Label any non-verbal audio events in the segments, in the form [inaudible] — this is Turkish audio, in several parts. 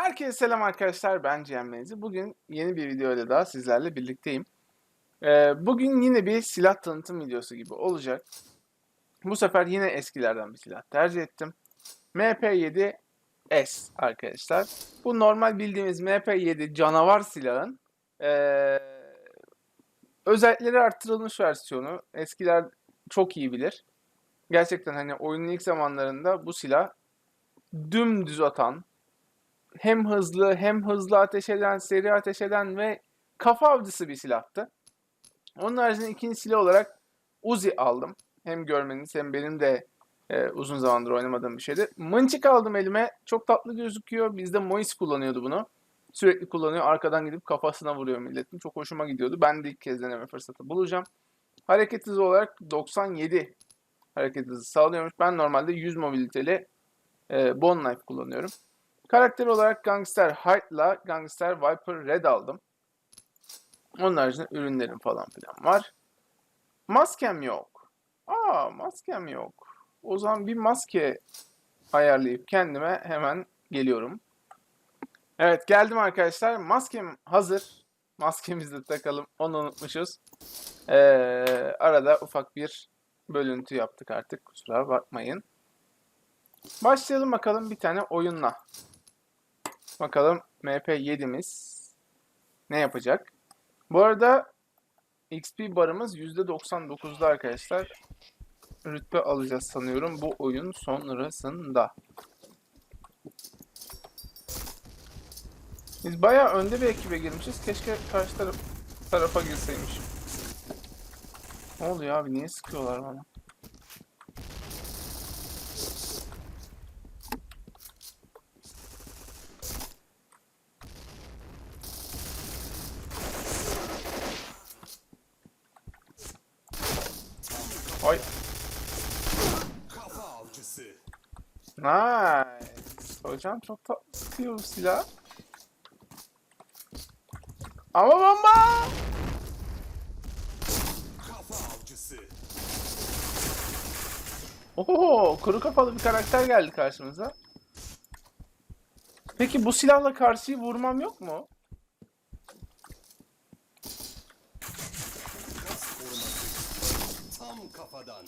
Herkese selam arkadaşlar ben Cihan Menzi. Bugün yeni bir video ile daha sizlerle birlikteyim. Ee, bugün yine bir silah tanıtım videosu gibi olacak. Bu sefer yine eskilerden bir silah tercih ettim. MP7S arkadaşlar. Bu normal bildiğimiz MP7 canavar silahın ee, özellikleri arttırılmış versiyonu. Eskiler çok iyi bilir. Gerçekten hani oyunun ilk zamanlarında bu silah dümdüz atan, hem hızlı hem hızlı ateş eden, seri ateş eden ve kafa avcısı bir silahtı. Onun haricinde ikinci silah olarak Uzi aldım. Hem görmeniz hem benim de e, uzun zamandır oynamadığım bir şeydi. Mınçık aldım elime. Çok tatlı gözüküyor. Bizde Mois kullanıyordu bunu. Sürekli kullanıyor. Arkadan gidip kafasına vuruyor milletin. Çok hoşuma gidiyordu. Ben de ilk kez deneme fırsatı bulacağım. Hareket hızı olarak 97 hareket hızı sağlıyormuş. Ben normalde 100 mobiliteli e, Bone Knife kullanıyorum. Karakter olarak Gangster Hyde'la Gangster Viper Red aldım. Onun haricinde ürünlerim falan filan var. Maskem yok. Aa maskem yok. O zaman bir maske ayarlayıp kendime hemen geliyorum. Evet geldim arkadaşlar. Maskem hazır. Maskemizi de takalım. Onu unutmuşuz. Ee, arada ufak bir bölüntü yaptık artık. Kusura bakmayın. Başlayalım bakalım bir tane oyunla. Bakalım MP7'miz ne yapacak? Bu arada XP barımız %99'da arkadaşlar. Rütbe alacağız sanıyorum bu oyun sonrasında. Biz bayağı önde bir ekibe girmişiz. Keşke karşı taraf, tarafa girseymişim. Ne oluyor abi? Niye sıkıyorlar bana? Ay. Kafa avcısı. Nice. Hocam çok tatlı sıkıyor bu silah. Ama bomba! Oho, kuru kafalı bir karakter geldi karşımıza. Peki bu silahla karşıyı vurmam yok mu? Tam kafadan.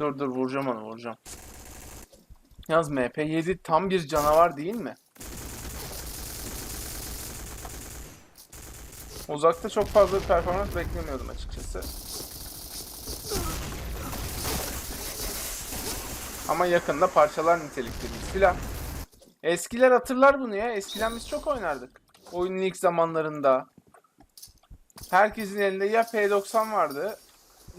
Dur dur vuracağım onu vuracağım. Yalnız MP7 tam bir canavar değil mi? Uzakta çok fazla performans beklemiyordum açıkçası. Ama yakında parçalar nitelikli bir silah. Eskiler hatırlar bunu ya. Eskiden biz çok oynardık. Oyunun ilk zamanlarında. Herkesin elinde ya P90 vardı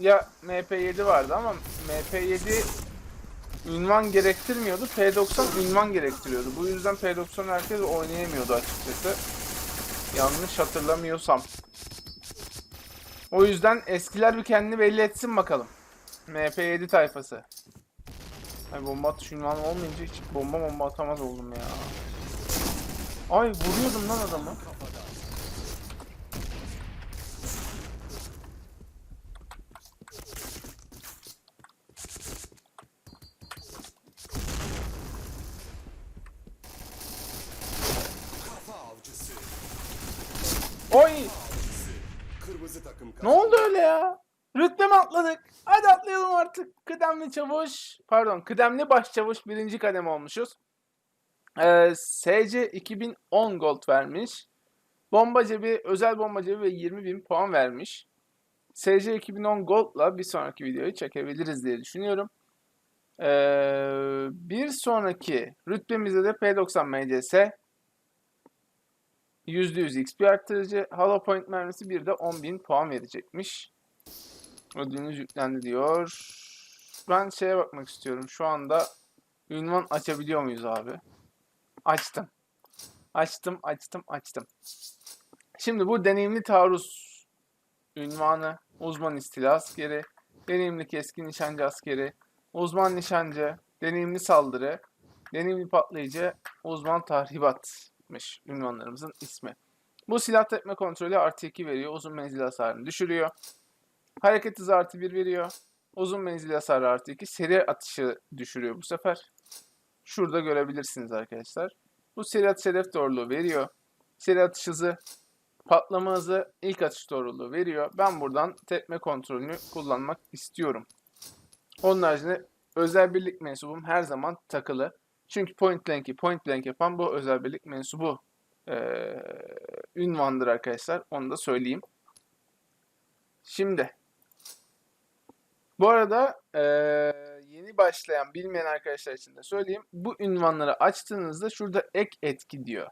ya MP7 vardı ama MP7 ünvan gerektirmiyordu. P90 ünvan gerektiriyordu. Bu yüzden P90 herkes oynayamıyordu açıkçası. Yanlış hatırlamıyorsam. O yüzden eskiler bir kendini belli etsin bakalım. MP7 tayfası. Ay bomba atış ünvanı olmayınca hiç bomba bomba atamaz oldum ya. Ay vuruyordum lan adamı. Kafa avcısı. Oy! Avcısı. Kırmızı takım Ne kazandı. oldu öyle ya? Rütbe mi atladık? Hadi atlayalım artık. Kıdemli çavuş, pardon kıdemli başçavuş birinci kademe olmuşuz. Ee, SC 2010 gold vermiş. Bomba cebi, özel bomba cebi ve 20 bin puan vermiş. SC 2010 gold'la bir sonraki videoyu çekebiliriz diye düşünüyorum. Ee, bir sonraki rütbemizde de P90 MCS. %100 XP arttırıcı. Hollow Point mermisi bir de 10.000 puan verecekmiş. Ödülünüz yüklendi diyor. Ben şeye bakmak istiyorum. Şu anda ünvan açabiliyor muyuz abi? Açtım. Açtım, açtım, açtım. Şimdi bu deneyimli taarruz ünvanı, uzman istila askeri, deneyimli keskin nişancı askeri, uzman nişancı, deneyimli saldırı, deneyimli patlayıcı, uzman tahribatmış ünvanlarımızın ismi. Bu silah tepme kontrolü artı 2 veriyor. Uzun menzil hasarını düşürüyor. Hareket hızı artı 1 veriyor. Uzun menzil hasarı artı 2. Seri atışı düşürüyor bu sefer. şurada görebilirsiniz arkadaşlar. Bu seri atış hedef doğruluğu veriyor. Seri atış hızı, patlama hızı, ilk atış doğruluğu veriyor. Ben buradan tepme kontrolünü kullanmak istiyorum. Onun haricinde özel birlik mensubum her zaman takılı. Çünkü point blank'i point blank yapan bu özel birlik mensubu eee ünvandır arkadaşlar. Onu da söyleyeyim. Şimdi bu arada eee, yeni başlayan bilmeyen arkadaşlar için de söyleyeyim. Bu ünvanları açtığınızda şurada ek etki diyor.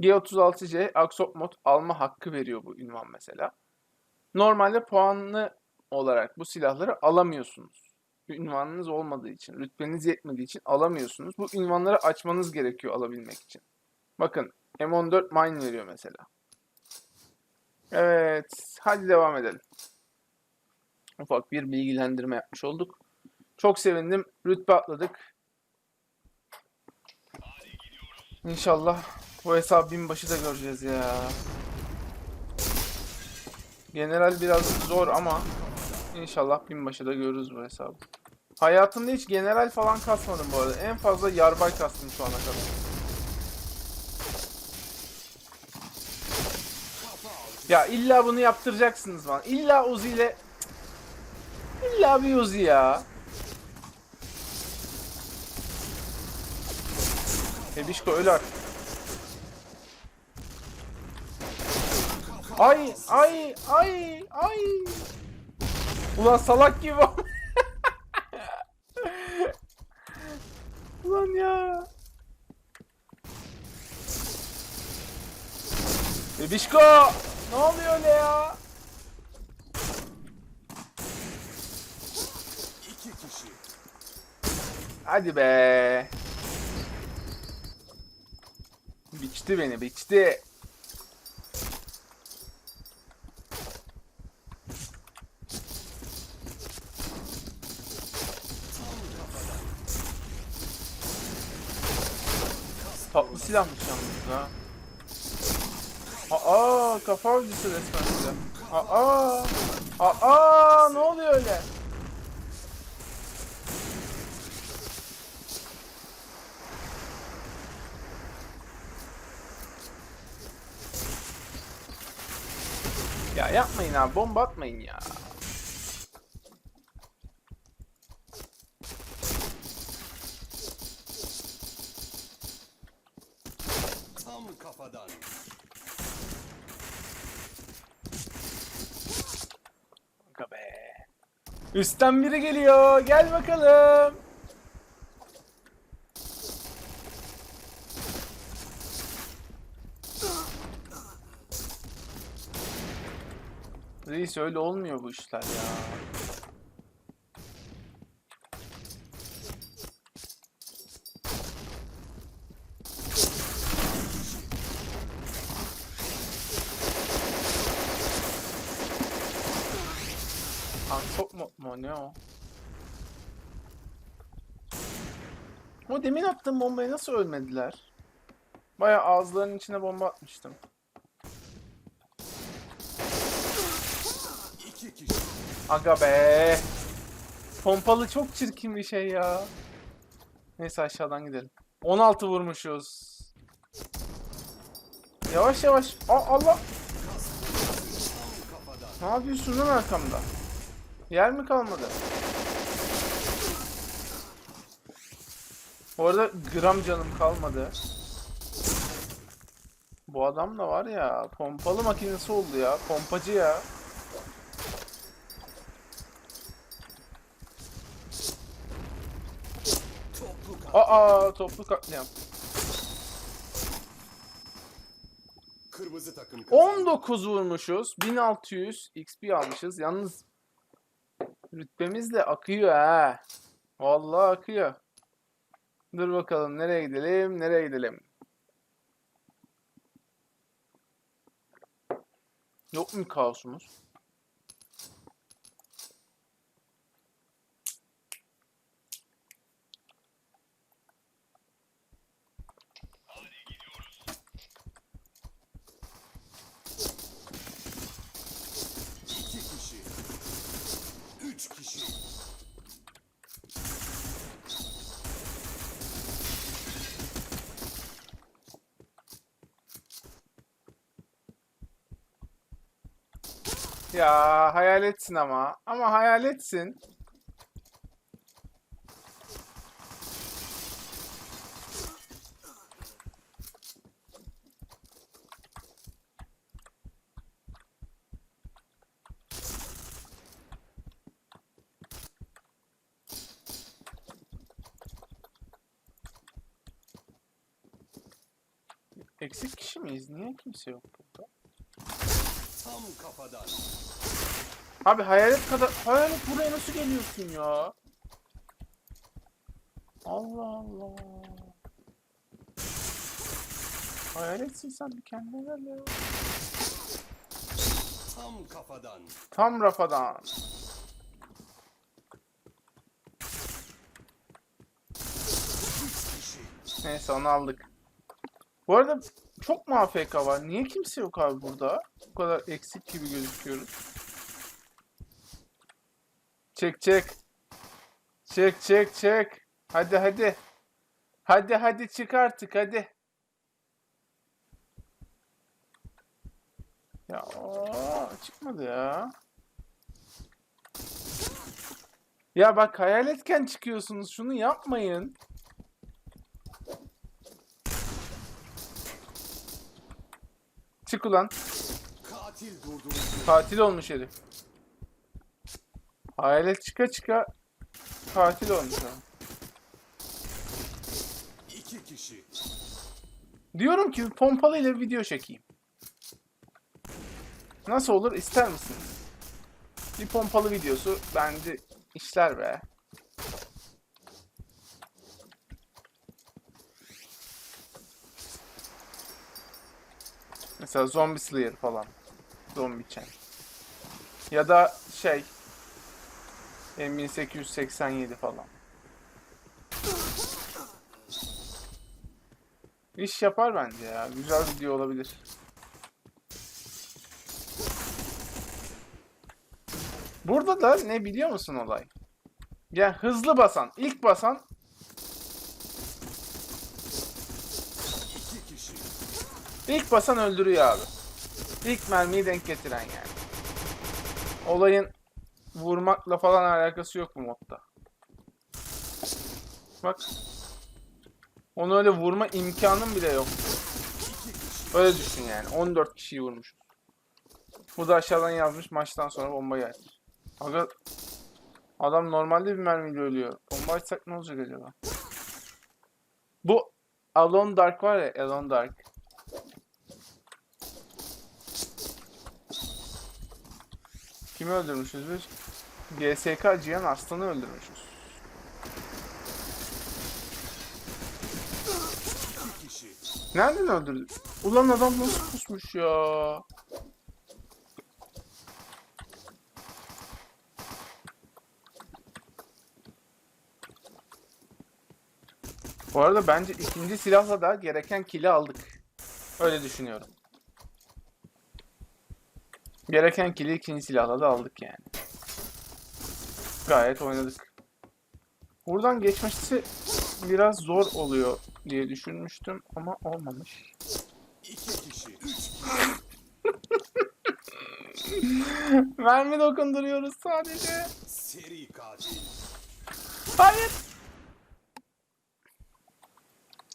G36C Aksop mod alma hakkı veriyor bu ünvan mesela. Normalde puanlı olarak bu silahları alamıyorsunuz. Ünvanınız olmadığı için, rütbeniz yetmediği için alamıyorsunuz. Bu ünvanları açmanız gerekiyor alabilmek için. Bakın M14 mine veriyor mesela. Evet, hadi devam edelim. Ufak bir bilgilendirme yapmış olduk. Çok sevindim. Rütbe atladık. İnşallah bu hesabı binbaşı da göreceğiz ya. General biraz zor ama inşallah binbaşı da görürüz bu hesabı. Hayatımda hiç general falan kasmadım bu arada. En fazla yarbay kastım şu ana kadar. Ya illa bunu yaptıracaksınız bana. İlla Uzi ile İlla bir Uzi ya. Bebişko öl artık. Ay ay ay ay. Ulan salak gibi. [laughs] Ulan ya. Bebişko! Ne oluyor öyle ya? İki kişi. Hadi be. Biçti beni, biçti. Tatlı silahmış yalnız ha. Aa, kafa avcısı resmen silah. Aa, aa, ne oluyor öyle? Yapmayın abi bomba atmayın ya. Tam kafadan. Üstten biri geliyor. Gel bakalım. Reis öyle olmuyor bu işler ya. Antop mu, mu ne o? O demin attığım bombayı nasıl ölmediler? Baya ağızlarının içine bomba atmıştım. İki kişi. Aga be. Pompalı çok çirkin bir şey ya. Neyse aşağıdan gidelim. 16 vurmuşuz. Yavaş yavaş. Aa, Allah. Ne yapıyorsun lan arkamda? Yer mi kalmadı? Bu arada gram canım kalmadı. Bu adam da var ya pompalı makinesi oldu ya. Pompacı ya. Aa toplu katliam. Kırmızı takım kazandı. 19 vurmuşuz. 1600 XP almışız. Yalnız rütbemiz de akıyor ha. Vallahi akıyor. Dur bakalım nereye gidelim? Nereye gidelim? Yok mu kaosumuz? İki kişi. Üç kişi. Ya hayal etsin ama. Ama hayal etsin. Eksik kişi miyiz? Niye kimse yok? Tam kafadan. Abi hayalet kadar hayalet buraya nasıl geliyorsun ya? Allah Allah. Hayaletsin sen bir kendine gel ya. Tam kafadan. Tam rafadan. Neyse onu aldık. Bu arada çok mu AFK var? Niye kimse yok abi burada? Bu kadar eksik gibi gözüküyoruz. Çek çek. Çek çek çek. Hadi hadi. Hadi hadi çık artık hadi. Ya oo, çıkmadı ya. Ya bak hayaletken çıkıyorsunuz. Şunu yapmayın. Çık ulan. Katil olmuş herif. Hayalet çıka çıka katil olmuş o. İki kişi. Diyorum ki pompalı ile video çekeyim. Nasıl olur ister misiniz? Bir pompalı videosu bence işler be. Mesela Zombie Slayer falan. Zombie Chain. Ya da şey M1887 falan. İş yapar bence ya. Güzel video olabilir. Burada da ne biliyor musun olay? Yani hızlı basan, ilk basan İki kişi. İlk basan öldürüyor abi. İlk mermiyi denk getiren yani. Olayın vurmakla falan alakası yok bu modda. Bak. Onu öyle vurma imkanım bile yok. Öyle düşün yani. 14 kişiyi vurmuş. Bu da aşağıdan yazmış maçtan sonra bomba geldi. Aga adam normalde bir mermiyle ölüyor. Bomba açsak ne olacak acaba? Bu Alone Dark var ya Alone Dark. Kimi öldürmüşüz biz? GSK Cihan Arslan'ı öldürmüşüz. Nereden öldürdü? Ulan adam nasıl pusmuş ya? Bu arada bence ikinci silahla da gereken kill'i aldık. Öyle düşünüyorum. Gereken kill'i ikinci silahla da aldık yani. Gayet oynadık. Buradan geçmesi biraz zor oluyor diye düşünmüştüm ama olmamış. İki [laughs] kişi. Mermi dokunduruyoruz sadece. seri katil. Hayır.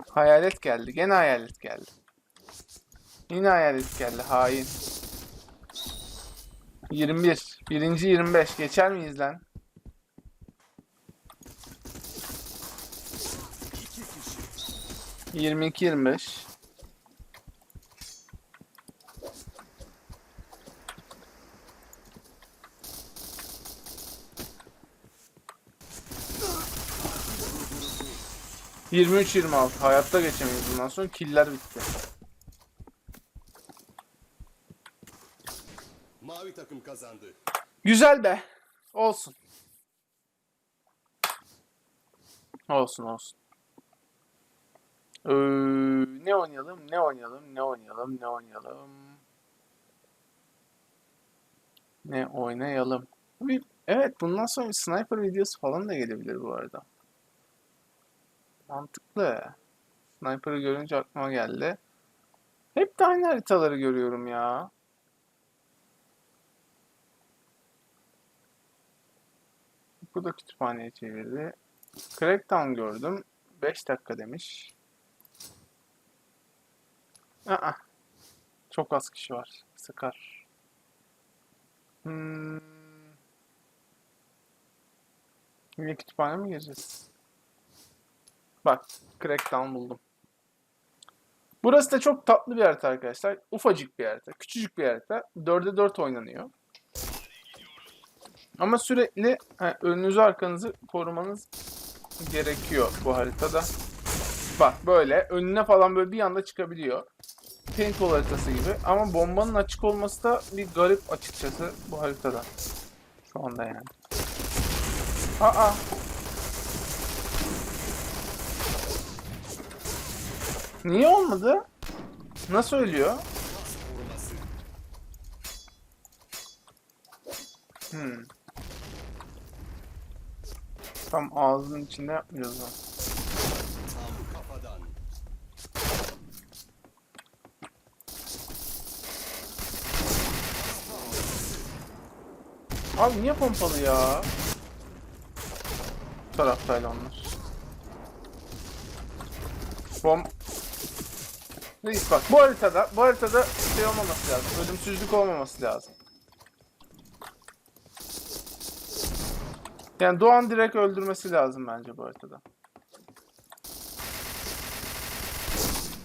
Hayalet geldi. Gene hayalet geldi. Yine hayalet geldi. Hain. 21. Birinci 25. Geçer miyiz lan? İki kişi. 22 25. Yirmi üç yirmi altı. Hayatta geçemeyiz bundan sonra. Killer bitti. Takım kazandı. Güzel be. Olsun. Olsun olsun. Ee, ne oynayalım? Ne oynayalım? Ne oynayalım? Ne oynayalım? Ne oynayalım? Evet bundan sonra sniper videosu falan da gelebilir bu arada. Mantıklı. Sniper'ı görünce aklıma geldi. Hep de aynı haritaları görüyorum ya. Bu da kütüphaneye çevirdi. Crackdown gördüm. 5 dakika demiş. Aa, çok az kişi var. Sıkar. Hmm. Yine kütüphane mi gireceğiz? Bak, Crackdown buldum. Burası da çok tatlı bir harita arkadaşlar. Ufacık bir harita. Küçücük bir harita. 4'e 4 oynanıyor. Ama sürekli ha, önünüzü arkanızı korumanız gerekiyor bu haritada. Bak böyle önüne falan böyle bir anda çıkabiliyor. Paintball haritası gibi. Ama bombanın açık olması da bir garip açıkçası bu haritada. Şu anda yani. Aa. Niye olmadı? Nasıl ölüyor? Hmm. Tam ağzının içinde yapmıyoruz lan. Tam kafadan. Abi niye pompalı ya? Bu taraftaydı onlar. Bom... Reis bak bu haritada, bu haritada şey olmaması lazım. Ölümsüzlük olmaması lazım. Yani Doğan direkt öldürmesi lazım bence bu haritada.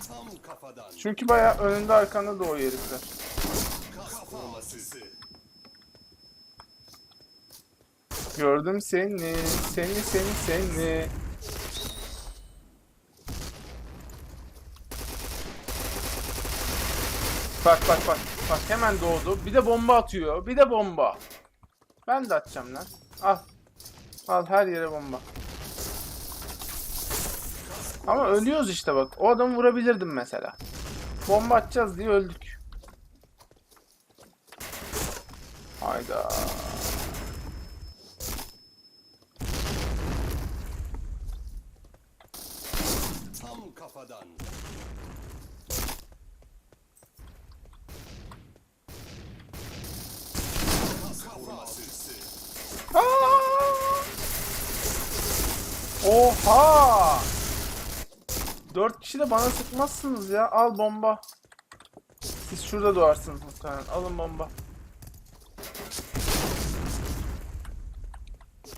Tam kafadan. Çünkü bayağı önünde arkanda doğuyor herifler. Gördüm seni, seni, seni, seni. Bak bak bak. Bak hemen doğdu. Bir de bomba atıyor. Bir de bomba. Ben de atacağım lan. Al. Al her yere bomba. Ama ölüyoruz işte bak. O adamı vurabilirdim mesela. Bomba atacağız diye öldük. Hayda. Tam kafadan. Kas koruması. Aa! Oha! Dört kişi de bana sıkmazsınız ya. Al bomba. Siz şurada doğarsınız muhtemelen. Alın bomba.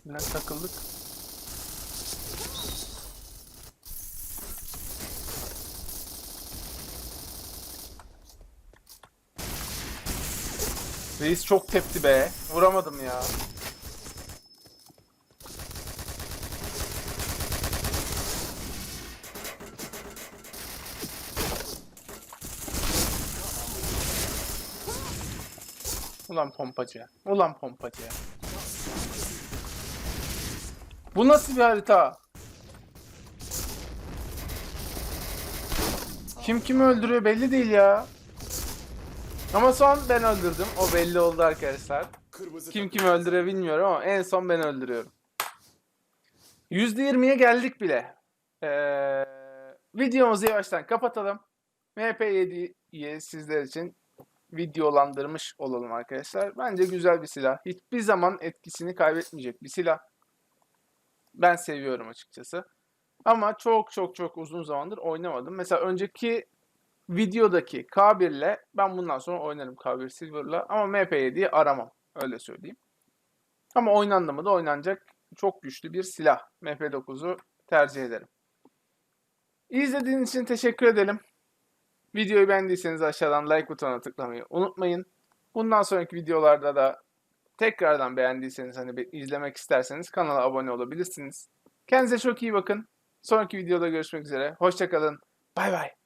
Lan takıldık. Reis çok tepti be. Vuramadım ya. Ulan pompacı. Ulan pompacı. Bu nasıl bir harita? Kim kimi öldürüyor belli değil ya. Ama son ben öldürdüm. O belli oldu arkadaşlar. Kim kimi öldürüyor bilmiyorum ama en son ben öldürüyorum. %20'ye geldik bile. Ee, videomuzu yavaştan kapatalım. MP7'yi sizler için videolandırmış olalım arkadaşlar. Bence güzel bir silah. Hiçbir zaman etkisini kaybetmeyecek bir silah. Ben seviyorum açıkçası. Ama çok çok çok uzun zamandır oynamadım. Mesela önceki videodaki K1 ile ben bundan sonra oynarım K1 Silver'la ama MP7'yi aramam. Öyle söyleyeyim. Ama oynandı mı da oynanacak çok güçlü bir silah. MP9'u tercih ederim. İzlediğiniz için teşekkür edelim. Videoyu beğendiyseniz aşağıdan like butonuna tıklamayı unutmayın. Bundan sonraki videolarda da tekrardan beğendiyseniz hani izlemek isterseniz kanala abone olabilirsiniz. Kendinize çok iyi bakın. Sonraki videoda görüşmek üzere. Hoşçakalın. Bay bay.